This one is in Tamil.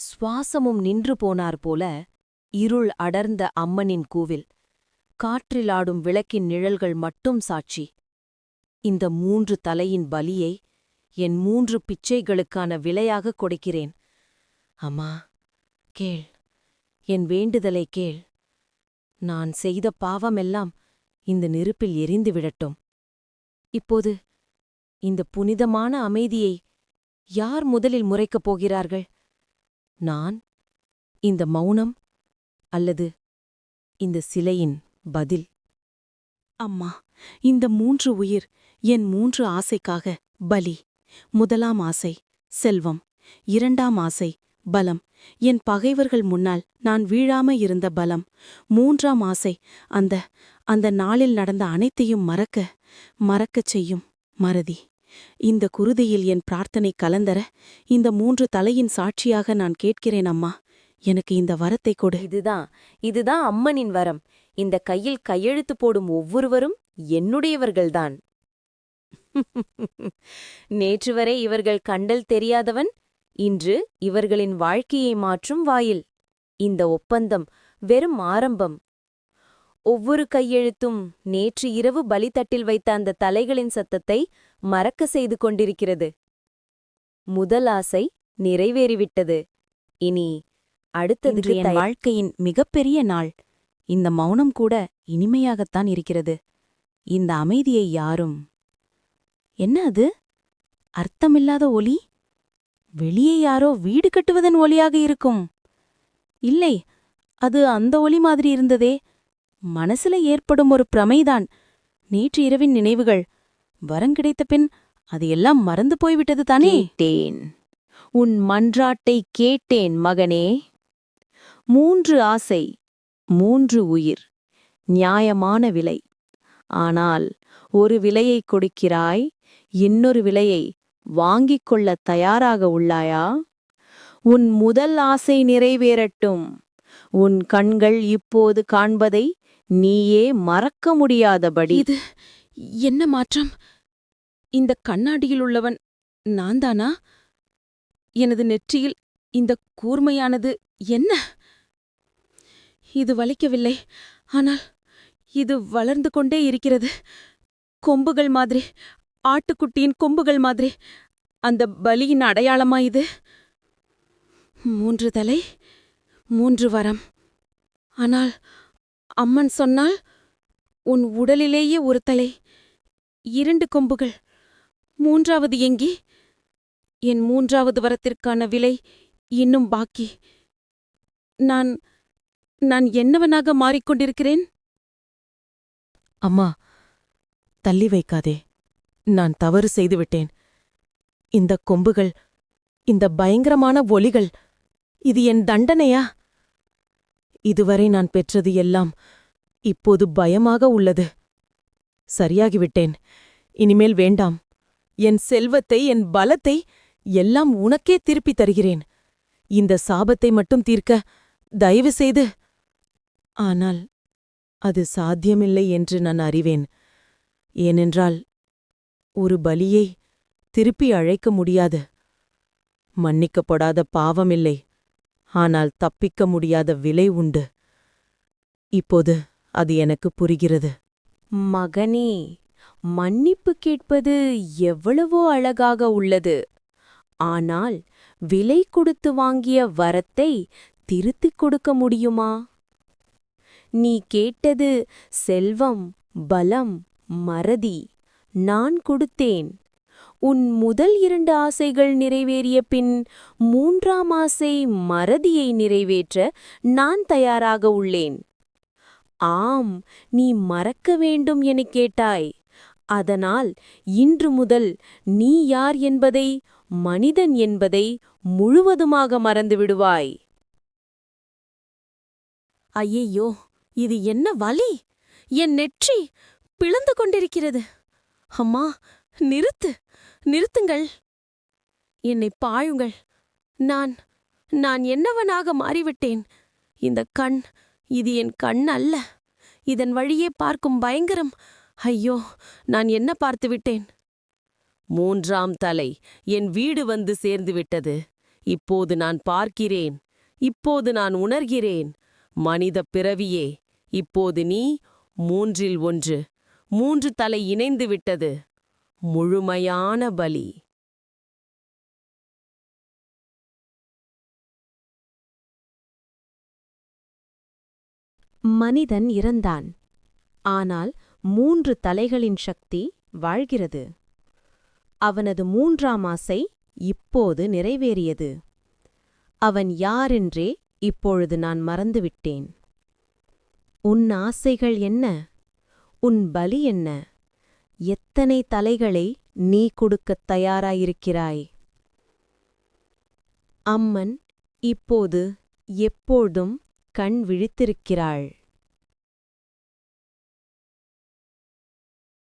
சுவாசமும் நின்று போனார் போல இருள் அடர்ந்த அம்மனின் கூவில் காற்றிலாடும் விளக்கின் நிழல்கள் மட்டும் சாட்சி. இந்த மூன்று தலையின் பலியை என் மூன்று பிச்சைகளுக்கான விலையாகக் கொடுக்கிறேன். அம்மா கேள் என் வேண்டுதலை கேள். நான் செய்த பாவமெல்லாம் இந்த நெருப்பில் எரிந்து விடட்டும். இப்போது இந்த புனிதமான அமைதியை யார் முதலில் முறைக்கப் போகிறார்கள்? நான் இந்த மௌனம் அல்லது இந்த சிலையின் பதில். அம்மா இந்த மூன்று உயிர் என் மூன்று ஆசைக்காக பலி. முதலாம் ஆசை செல்வம். இரண்டாம் ஆசை பலம். என் பகைவர்கள் முன்னால் நான் வீழாம இருந்த பலம். மூன்றாம் ஆசை அந்த அந்த நாளில் நடந்த அனைத்தையும் மறக்க மறக்கச் செய்யும் மறதி. இந்த குருதியில் என் பிரார்த்தனை கலந்தர இந்த மூன்று தலையின் சாட்சியாக நான் கேட்கிறேன் அம்மா. எனக்கு இந்த வரத்தை கொடு. இதுதான் இதுதான் அம்மனின் வரம். இந்த கையில் கையெழுத்து போடும் ஒவ்வொருவரும் என்னுடையவர்கள்தான். நேற்று வரை இவர்கள் கண்டல் தெரியாதவன் இன்று இவர்களின் வாழ்க்கையை மாற்றும் வாயில். இந்த ஒப்பந்தம் வெறும் ஆரம்பம். ஒவ்வொரு கையெழுத்தும் நேற்று இரவு பலித்தட்டில் வைத்த அந்த தலைகளின் சத்தத்தை மறக்க செய்து கொண்டிருக்கிறது. முதல் ஆசை நிறைவேறிவிட்டது. இனி அடுத்ததுக்கு இன்று என் வாழ்க்கையின் மிகப்பெரிய நாள். இந்த மௌனம் கூட இனிமையாகத்தான் இருக்கிறது. இந்த அமைதியை யாரும் என்ன அது? அர்த்தமில்லாத ஒலி? வெளியே யாரோ வீடு கட்டுவதன் ஒலியாக இருக்கும். இல்லை அது அந்த ஒலி மாதிரி இருந்ததே. மனசுல ஏற்படும் ஒரு பிரமைதான். நேற்று இரவின் நினைவுகள். வரங்கிடைத்த பின் அது எல்லாம் மறந்து போய்விட்டது தானே? கேட்டேன். உன் மன்றாட்டை கேட்டேன் மகனே. மூன்று ஆசை மூன்று உயிர் நியாயமான விலை. ஆனால் ஒரு விலையை கொடுக்கிறாய் இன்னொரு விலையை வாங்கிக் கொள்ளத் தயாராக உள்ளாயா? உன் முதல் ஆசை நிறைவேறட்டும். உன் கண்கள் இப்போது காண்பதை நீயே மறக்க முடியாதபடி. இது என்ன மாற்றம்? இந்த கண்ணாடியில் உள்ளவன் நான்தானா? எனது நெற்றியில் இந்த கூர்மையானது என்ன? இது வலிக்கவில்லை. ஆனால் இது வளர்ந்து கொண்டே இருக்கிறது. கொம்புகள் மாதிரி ஆட்டுக்குட்டியின் கொம்புகள் மாதிரி. அந்த பலியின் அடையாளமா இது? மூன்று தலை மூன்று வரம். ஆனால் அம்மன் சொன்னால் உன் உடலிலேயே ஒரு தலை இரண்டு கொம்புகள். மூன்றாவது எங்கே? என் மூன்றாவது வரத்திற்கான விலை இன்னும் பாக்கி. நான் நான் என்னவனாக மாறிக்கொண்டிருக்கிறேன்? அம்மா தள்ளி வைக்காதே. நான் தவறு செய்துவிட்டேன். இந்த கொம்புகள் இந்த பயங்கரமான ஒலிகள் இது என் தண்டனையா? இதுவரை நான் பெற்றது எல்லாம் இப்போது பயமாக உள்ளது. சரியாகிவிட்டேன். இனிமேல் வேண்டாம். என் செல்வத்தை என் பலத்தை எல்லாம் உனக்கே திருப்பித் தருகிறேன். இந்த சாபத்தை மட்டும் தீர்க்க தயவு செய்து ஆனால் அது சாத்தியமில்லை என்று நான் அறிவேன். ஏனென்றால் ஒரு பலியை திருப்பி அழைக்க முடியாது. மன்னிக்கப்படாத பாவமில்லை. ஆனால் தப்பிக்க முடியாத விலை உண்டு. இப்போது அது எனக்கு புரிகிறது. மகனே மன்னிப்பு கேட்பது எவ்வளவோ அழகாக உள்ளது. ஆனால் விலை கொடுத்து வாங்கிய வரத்தை திருத்திக் கொடுக்க முடியுமா? நீ கேட்டது செல்வம் பலம் மறதி. நான் கொடுத்தேன். உன் முதல் இரண்டு ஆசைகள் நிறைவேறிய பின் மூன்றாம் ஆசை மறதியை நிறைவேற்ற நான் தயாராக உள்ளேன். ஆம் நீ மறக்க வேண்டும் எனக் கேட்டாய். அதனால் இன்று முதல் நீ யார் என்பதை மனிதன் என்பதை முழுவதுமாக மறந்து விடுவாய். ஐயையோ இது என்ன வலி? என் நெற்றி பிளந்து கொண்டிருக்கிறது. அம்மா நிறுத்து நிறுத்துங்கள். என்னை பாழுங்கள் நான் நான் என்னவனாக மாறிவிட்டேன்? இந்த கண் இது என் கண் அல்ல. இதன் வழியே பார்க்கும் பயங்கரம். ஐயோ நான் என்ன பார்த்து விட்டேன்? மூன்றாம் தலை என் வீடு வந்து சேர்ந்து விட்டது. இப்போது நான் பார்க்கிறேன். இப்போது நான் உணர்கிறேன். மனித பிறவியே இப்போது நீ மூன்றில் ஒன்று. மூன்று தலை இணைந்து விட்டது. முழுமையான பலி. மனிதன் இறந்தான். ஆனால் மூன்று தலைகளின் சக்தி வாழ்கிறது. அவனது மூன்றாம் ஆசை இப்போது நிறைவேறியது. அவன் யாரென்றே இப்பொழுது நான் மறந்துவிட்டேன். உன் ஆசைகள் என்ன? உன் பலி என்ன? எத்தனை தலைகளை நீ கொடுக்கத் தயாராயிருக்கிறாய்? அம்மன் இப்போது எப்போதும் கண் விழித்திருக்கிறாள்.